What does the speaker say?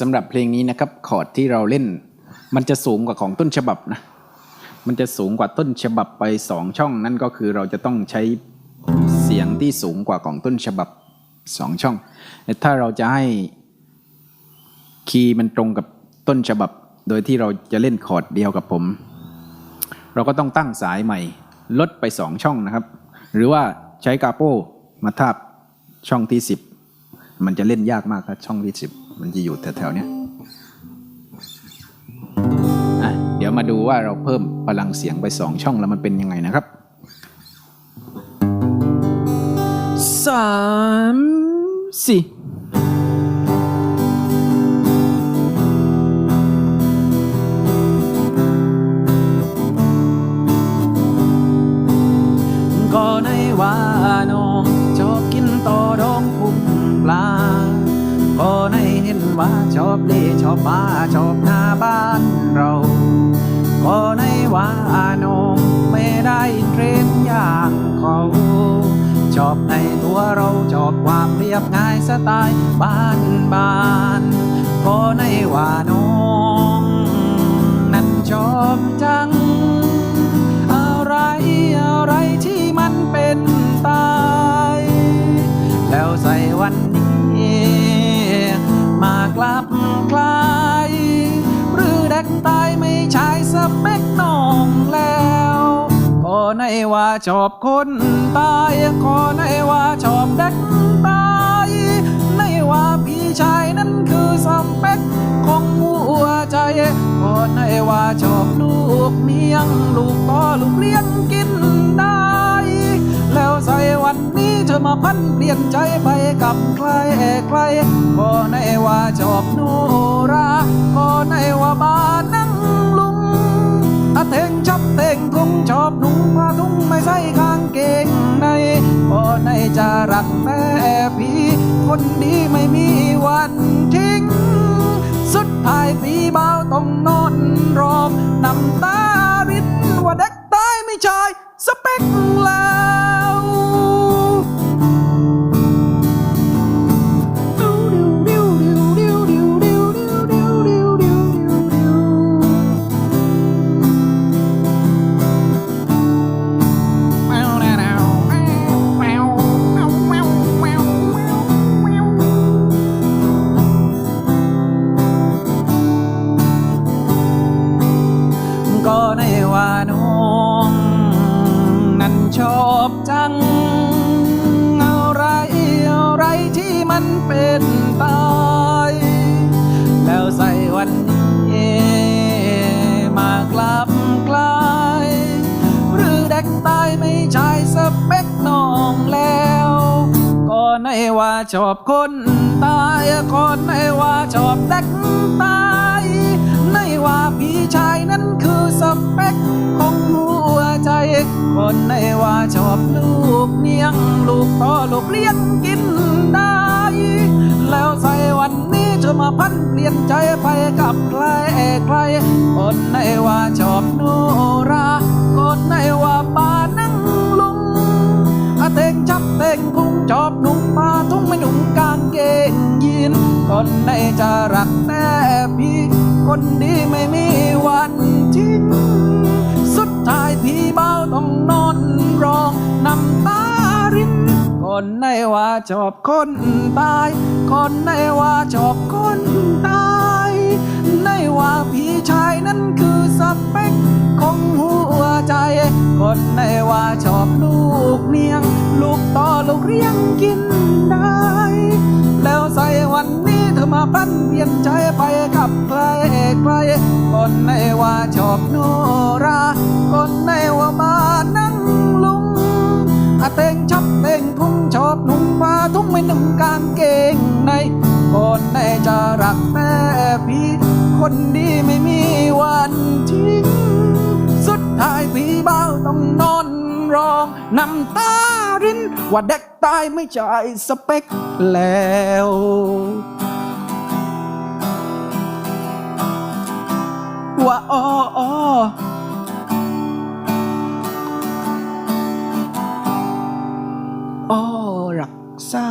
สำหรับเพลงนี้นะครับคอร์ดที่เราเล่น มันจะสูงกว่าของต้นฉบับนะ มันจะสูงกว่าต้นฉบับไปสองช่อง นั่นก็คือเราจะต้องใช้เสียงที่สูงกว่าของต้นฉบับสองช่อง ถ้าเราจะให้คีย์มันตรงกับต้นฉบับ โดยที่เราจะเล่นคอร์ดเดียวกับผม เราก็ต้องตั้งสายใหม่ ลดไปสองช่องนะครับ หรือว่าใช้กาโป้มาทาบช่องที่สิบ มันจะเล่นยากมากครับช่องที่สิบมันจะอยู่แถวๆเนี้ยเดี๋ยวมาดูว่าเราเพิ่มพลังเสียงไปสองช่องแล้วมันเป็นยังไงนะครับสามสี่ก็ในว่าน้องชอบกินต่อดองกุ้ง ปลาก็ในเห็นว่าชอบเล่ชอบมาชอบหน้าบ้านเราก็ในว่าน้องไม่ได้เทรนอย่างเขาชอบในตัวเราชอบความเรียบง่ายสไตล์บ้านบ้านก็ในว่าน้อง นั้นชอบใจ ว่าชอบคนตายก็ในว่าชอบเด็กตายในว่าพี่ชายนั้นคือสเปคของหัวใจก็ในว่าชอบลูกเมียงลูกต่อลูกเลี้ยงกินได้ แล้วใส่วันนี้เธอมาพันเปลี่ยนใจไปกับใครใครก็ในว่าชอบโน คนดีไม่มีวันทิ้ง สุดท้ายปีเบาต้องนอนรอบน้ำตารินว่าเด็กตายไม่ใช่สเปกแล้ว ก็ในว่าน้องนั้นชอบจัง อะไรอะไรที่มันเป็นตายแล้วใส่วันนี้มากลับกลาย หรือเด็กตายไม่ใช่สเปคน้องแล้ว ก็ในว่าชอบคนตายก็ในว่าชอบเด็กตาย คนในว่าชอบลูกเมียงลูกต่อลูกเลี้ยงกินได้ แล้วใส่วันนี้เธอมาพันเปลี่ยนใจไปกับใครใคร คนในว่าชอบโนราคนในว่าป้านั่งลุงอาเตงจับเตงพุงชอบหนุ่มผ้าทุ่งไม่หนุ่มกางเกงยีนคนในจะรักแต่พี่ คนดีไม่มีวันทิ้ง สุดท้ายพี่เบาต้องนอนร้องน้ำตารินคนในว่าชอบคนตาย คนในว่าชอบคนตาย ในว่าพี่ชายนั้นคือสเปคของหัวใจ คนในว่าชอบลูกเมียง ลูกต่อลูกเรียงกินได้ แล้วใส่วันนี้เธอมาปั้นเปลี่ยนใจไปกับใคร คนในว่าชอบโนรา คนในว่ามานั่งลุงอาเตงชับเตงทุ่งชอบหนุ่มผ้าทุ่งไม่หนุ่มกางเกงใน คนในจะรักแต่พี่ คนดีไม่มีวันทิ้ง สุดท้ายพี่เบาต้องนอนร้องน้ำตารินว่าเด็กตายไม่ใช่สเปคแล้ว ว่าอ้ออ้ออ้อรักษา